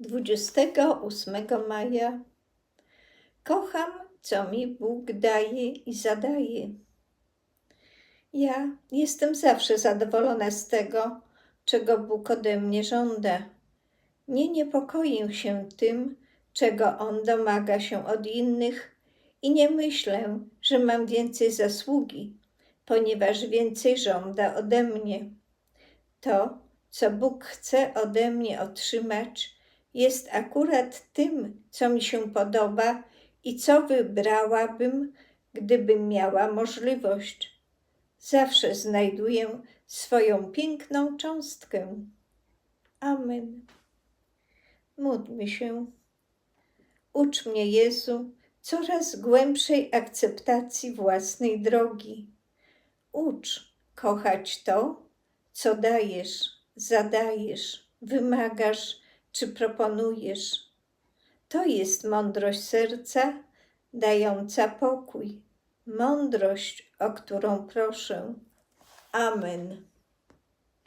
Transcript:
28 maja. Kocham, co mi Bóg daje i zadaje. Ja jestem zawsze zadowolona z tego, czego Bóg ode mnie żąda. Nie niepokoję się tym, czego On domaga się od innych i nie myślę, że mam więcej zasługi, ponieważ więcej żąda ode mnie. To, co Bóg chce ode mnie otrzymać, jest akurat tym, co mi się podoba i co wybrałabym, gdybym miała możliwość. Zawsze znajduję swoją piękną cząstkę. Amen. Módlmy się. Ucz mnie, Jezu, coraz głębszej akceptacji własnej drogi. Ucz kochać to, co dajesz, zadajesz, wymagasz czy proponujesz. To jest mądrość serca, dająca pokój, mądrość, o którą proszę. Amen.